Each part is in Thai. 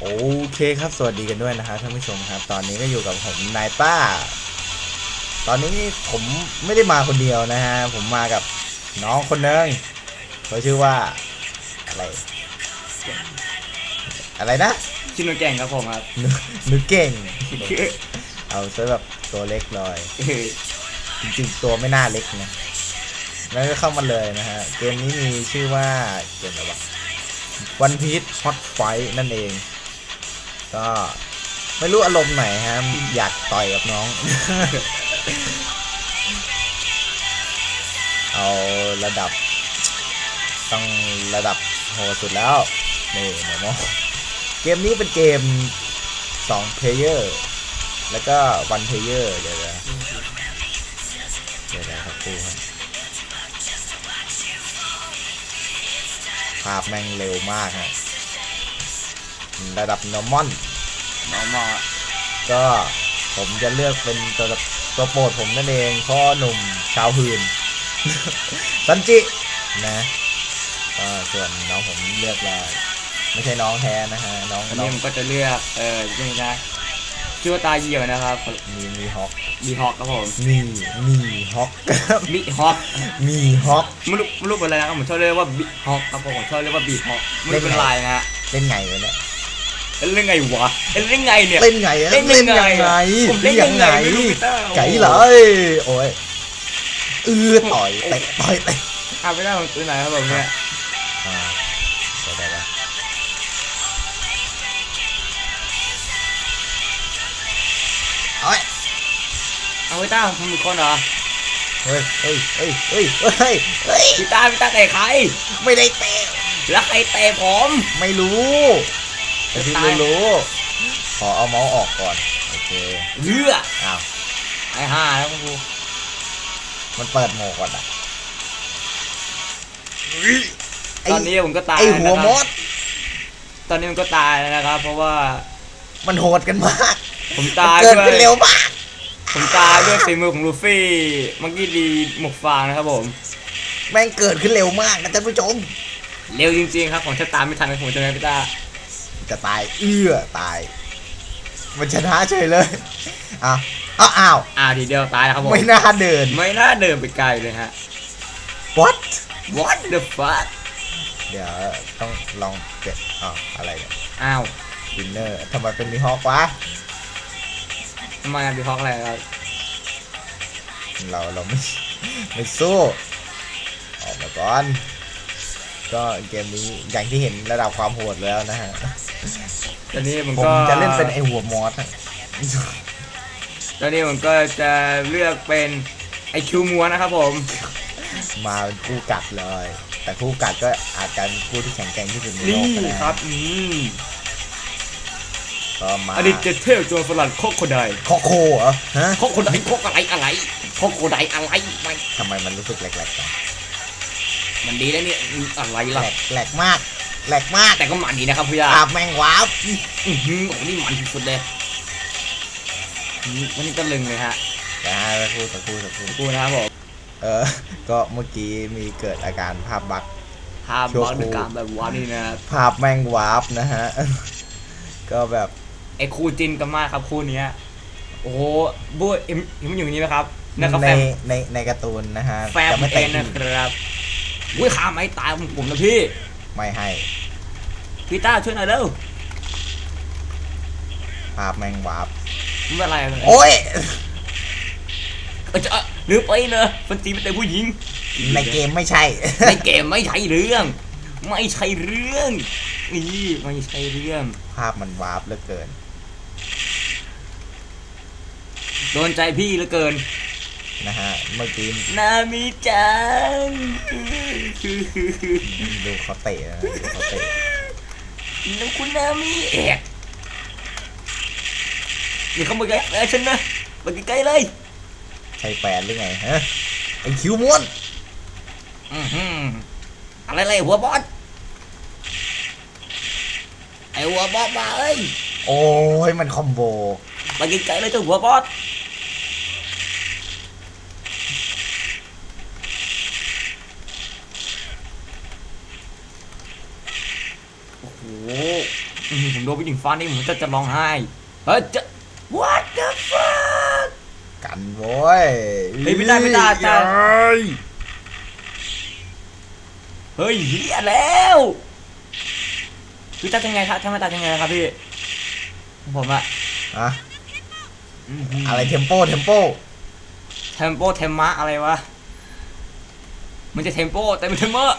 โอเคครับ สวัสดีกันด้วยนะครับท่านผู้ชมครับ ตอนนี้ก็อยู่กับผมนายต้า ตอนนี้ผมไม่ได้มาคนเดียวนะฮะ ผมมากับน้องคนหนึงเขาชื่อว่า อะไร อะไรนะชิโนแก่งครับผมครับนึนึกเก่ง เอาซะแบบตัวเล็กเลยจริงๆตัวไม่น่าเล็กนะแล้วก็เข้ามาเลยนะฮะ เกมนี้มีชื่อว่าเกมอะไรวะวันพีชฮอตไฟนั่นเอง ก็ไม่รู้อารมณ์ไหนฮะอยากต่อยกับน้อง เอาระดับ ต้องระดับโหสุดแล้วนี่เดี๋ยวมองเกมนี้เป็นเกม2เพลเยอร์แล้วก็วันเพลเยอร์เดี๋ยวนะเดี๋ยวครับครูครับภาพแม่งเร็วมากฮะ ระดับนอร์มอนน้องมอก็ผมจะเลือกเป็นตัวตัวโปรดผมนั่นเองพ่อหนุ่มชาวหืนซันจินะก็ส่วนน้องผมเลือกเลยไม่ใช่น้องแท้นะฮะน้องวันน้อนี้งผมก็จะเลือกเออนี่นะชื่อว่าตาเหี่ยวนะครับมีมีฮอกบีฮอกครับผมมีมีฮอกบีฮอกมีฮอก ไม่รู้ไม่รู้เป็นอะไรนะครับผมชอบเรียกว่าบีฮอกครับผมผมชอบเรียกว่าบีฮอกไม่รู้เป็นลายนะฮะ เล่นไงวะเนี่ย เอ้ยเล่นไงวะเอ้ยเล่นไงเนี่ย เล่นไงอะเล่นยังไงอะผมเล่นยังไงไม่รู้พี่ต้าไก่เหรอโอ้ยเออต่อยเตะต่อยเตะอ่าไม่ได้ผมตัวไหนครับผมเนี่ยอ่าเดี๋ยวเดี๋ยวเดี๋ยวเอ้ยเอาพี่ต้าทำมีคนเหรอเฮ้ยเฮ้ยเฮ้ยเฮ้ยเฮ้ยเฮ้ยพี่ต้าพี่ต้าเตะใคร ไม่ได้เตะแล้วใครเตะผม ไม่รู้ แต่ที่ไม่รู้ ขอเอาเมาส์ออกก่อน โอเคเลืออ้าวไอ้ห่าแล้วคุณครูมันเปิดโหมดก่อนอะไอ้ตอนนี้ผมก็ตายไอหัวนะครับมด ตอนนี้มันก็ตายแล้วนะครับ เพราะว่ามันโหดกันมาก ผมตายเกิดด้วยขึ้นเร็วมาก ผมตายด้วยฝีมือของลูฟี่เมื่อกี้ดีหมกฟางนะครับผม แม่งเกิดขึ้นเร็วมากนะท่านผู้ชม เร็วจริงๆครับผมถ้าตามไม่ทันผมจะไม่พี่ตา จะตายเอื้อตาย มันชนะเฉยเลยอ้าวอ้าวอ้าวอ่าทีเดียวตายแล้วครับผมไม่น่าเดิน ไม่น่าเดินไปไกลเลยฮะ what What the fuck เดี๋ยวต้องลองเก็บอ๋ออะไรเนี่ยอ้าวดินเนอร์ทำไมเป็นมีฮอกวะทำไมอะพี่ฮอกอะไรครับเราเราไม่ไม่สู้ออกมาก่อน ก็เกมนี้อย่างที่เห็นระดับความโหดแล้วนะฮะต อนนี้ผมผมก็จะเล่นเป็นไอหัวมอสอะตอนนี้ผมก็จะเลือกเป็นไอคิวมัวนะครับผม มาเป็นคู่กัดเลย แต่คู่กัดก็อาจจะเป็นคู่ที่แข็งแกร่งที่สุดในโลนี่กก็ได้ครับอืมก็มาอดีตเจเทลโจรสลัดโคโคไดโคโคเหรอฮะโคโคไดโคอะไรอะไรโคโคไดอะไรมันทำไมมันรู้สึกแหลกๆจังมันดีแล้วเนี่ยอะไรแหลล่ะกแหลกมาก แหลกมากแต่ก็มันดีนะครับพี่ยาอาบแมงวาบอือหือโอ้โหนี่มันที่สุดเลยอืมวันนี้ตะลึงเลยฮะนะฮะสักครู่สักครู่สักครู่กูนะครับผมเออ ก็เมื่อกี้มีเกิดอาการภาพบัก ภาพบอลในการแบบว่านี่นะครับภาพแมงวาบนะฮะ ก็แบบไอ้คู่จินกันมากครับคู่เนี้ยโอ้โหบูเห็นเห็นมันอยู่นี่ไหมครับนั่นก็ในแฟมในในการ์ตูนนะฮะแฟมจะไม่เอเตะงนะครับอุ้ยขาไม่ตายของผมนะพี่ไม่ให้ พี่ต้าช่วยหน่อยเร็วภาพแมงวาบไม่เป็นไรไม่เป็นไรโอ้ยเออจะเอาลืมไปเนอะฟันจีเป็นแต่ผู้หญิง ในเกมไม่ใช่ ในเกมไม่ใช่เรื่อง ไม่ใช่เรื่องนี่ไม่ใช่เรื่อง ภาพมันวาบเหลือเกิน โดนใจพี่เหลือเกิน นะฮะเมื่อกี้นามิจัง ดูเขาเตะนะดูเขาเตะ น้องคุณนามิเอกอย่าเข้ามาใกล้ฉันนะมาใกล้ๆเลยใช่แฟนหรือไงฮะไอคิวม้วนอื้อหืออะไรเลยหัวบอสไอหัวบอสมาเอ้ยโอ้ยมันคอมโบ มาใกล้ๆเลยเจ้าหัวบอสโอ้โหอื้อ อ ผมโดนผู้หญิงฟันนี่ผมจะจะร้องไห้เฮ้ยจะ what the fuck กันโว้ยเฮ้ยไม่ได้ไม่ได้อาจารย์เอ้ยเฮ้ยเฮียแล้วพี่ตัดยังไงครับทำไมตัดยังไงครับพี่ผมอะอะอืมอะไรเทมโปเทมโปเทมโปเทมมะอะไรวะมันจะเทมโปแต่เป็นเทมเมอร์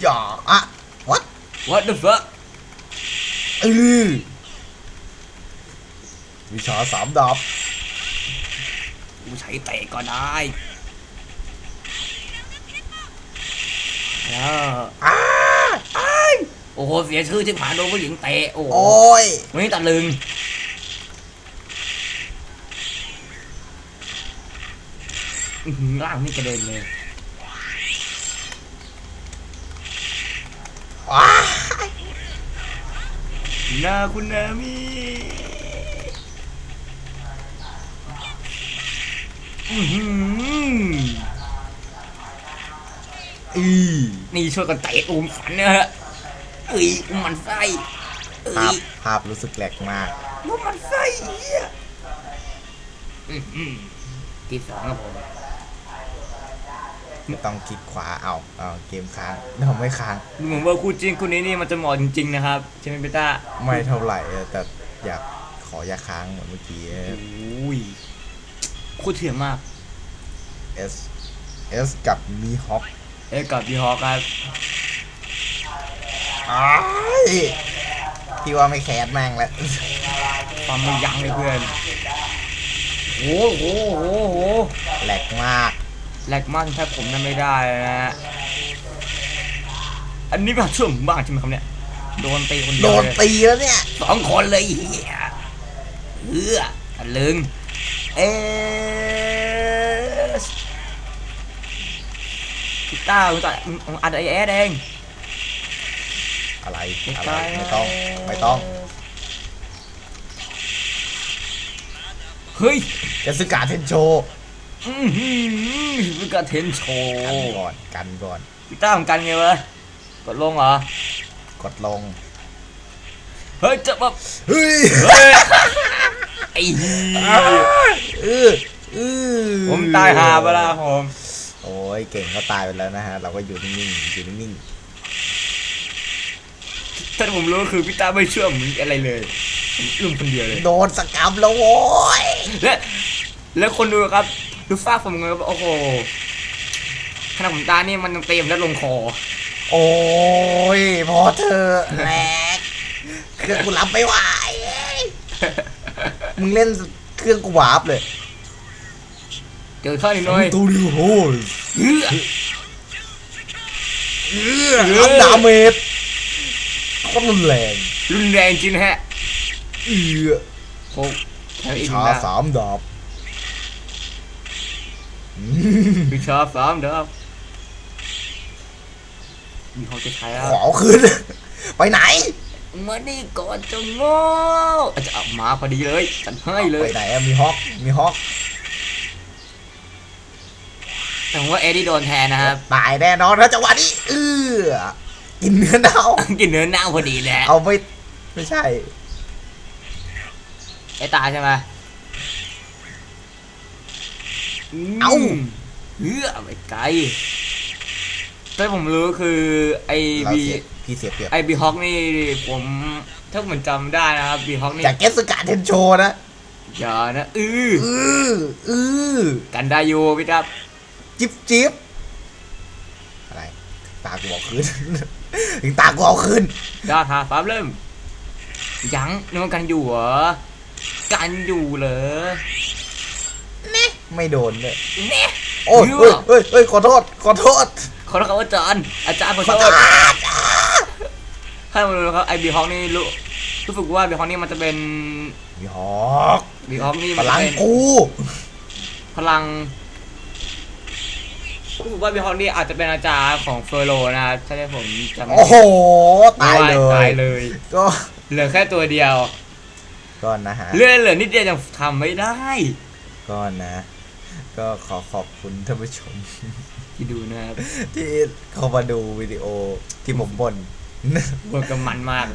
อย่าอะวัด what the fuck เออวิชาสามดาบกูใช้เตะก็ได้แล้วอ้าอ้ายโอ้โห เสียชื่อที่ผ่านโดนผู้หญิงเตะ โอ้โหโอ้ยวันนี้ตะลึง อื้อหือร่างนี่กระเด็นเลย ว้า นาคุณนามิอื้อหืออีนี่ช่วยกันเตะอูมฝันเนี่ยฮะเอ้ยอูมมันไส้เอ้ภาพยภาพรู้สึกแหลกมากอูมมันไส้เหี้ยอื้อหือที่สองครับผม ต้องคลิกขวาเอาเอาเกมค้างเราไม่ค้างดูเหมือนว่าคู่จริงคู่นี้นี่มันจะเหมาะจริงๆนะครับใช่ไหมเบต้าไม่เท่าไหร่อะแต่อยากขออย่าค้างเหมือนเมื่อกี้โอ้ยโคตรเถื่อนมาก S S กับมีฮอปเอ้ยกับพี่ฮอครับอ้ายพี่ว่าไม่แคสแม่งแล้วความไม่ยั้งเลยเพื่อนโอ้โหโอ้โหโอ้โหแหลกมาก แหลกมากจนแทบผมนั่นไม่ได้เลยนะฮะ อันนี้แบบช่วงบ้างใช่ไหมครับเนี่ย โดนตีคนเดีโดยวนเลยตีแล้วเนี่ยสองคนเลยเฮียเอือตะลึง เอสพี่ต้ามึงต่อยมึงอัดไอเอสเองอะไรพี่อะไรต้าไม่ต้องไม่ต้องเฮ้ย จะสกาเทนโชอือหือพี่ กระเทนโชกันว์ก่อนกันก่อนพี่ต้าของกันไงวะกดลงเหรอกดลง เฮ้ยจะแบบเฮ้ยเฮ้ยไอ้เหี้ยเออเออผมตายหาไปแล้วผมโอ้ยเก่งเขาตายไปแล้วนะฮะ เราก็อยู่นิ่งๆอยู่นิ่งถ้าผมรู้ก็คือพี่ต้าไม่เชื่อผมอะไรเลยผมลืมคนเดียวเลยๆโดนสกรรมแล้วโว้ยและแล้วคนดูครับ ดูฟ้าผมเงยโอ้โหขนาดผมตานี่มันยังเต็มแล้วลงคอ โอ้ยพอเธอะแหลกเครื่องกูรับไม่ไหวมึงเล่นเครื่องกูวาร์ปเลยเจอข้าวนิดหน่อยตูดิโฮสเฮ้ยเออรับดาเมจโคตรรุนแรงรุนแรงจริงนะฮะเออโอ้แถมอีกหชานึ่งดาวสามดาบอืม วิชาสามดาวมีเขาจะใช้แล้วขอเอาคืน ไปไหนมานี่ก่อนจะโง่อาจจะเอามาพอดีเลยจัดให้เลไปยไหนอะมีฮอกมีฮอกแต่ผมว่าเอ็ดดี้โดนแทนนะครับตายแน่นอนนะจังหวะนี้เออกินเนื้อเน่ากินเนื้อเน่าพอดีแหละเอาไม่ไม่ใช่ไอ้ตายใช่ไหม เอ้าเฮือไปไกลแต่ผมรู้คือไอเราบีเสียพี่เสียเปรียบไอบีฮอกนี่ผมถ้าผมจำได้นะครับบีฮอกนี่จากเกสกาเทนโชนะอย่านะอื้อเออเออกันได้อยู่พี่ครับจิบจิบอะไรตากูเอาคืน ถึงตากูเอาคืนดาทาฟ้าเริ่มยังนึกว่ากันอยู่เหรอกันอยู่เหรอ ไม่โดนเลยเนี่ยโอ้ยเหี้เฮ้ยยเฮ้ยเฮ้ยขอโทษ ขอโทษ ขอโทษครับอาจารย์ อาจารย์ขอขอโทโทษษให้มาดูนะครับไอบีฮอกนี่รู้รู้สึกว่าบีฮอกนี่มันจะเป็นมีฮอกบีฮอกนี่พมันลัจะงเป็นกูพลังรู้สึกว่าบีฮอกนี่อาจจะเป็นอาจารย์ของเฟอร์โรนะครับถ้าได้ผมจำไม่โอ้โหผิดตายเลตายยเลย ก็เหลือแค่ตัวเดียวก็นะฮะเลื่อนเหลือนิดเดียวยังทำไม่ได้ ก็นะ ก็ขอขอบคุณท่านผู้ชม ที่ดูนะครับที่เข้ามาดูวิดีโอที่ผมบ่นเวิร์กกับมันมาก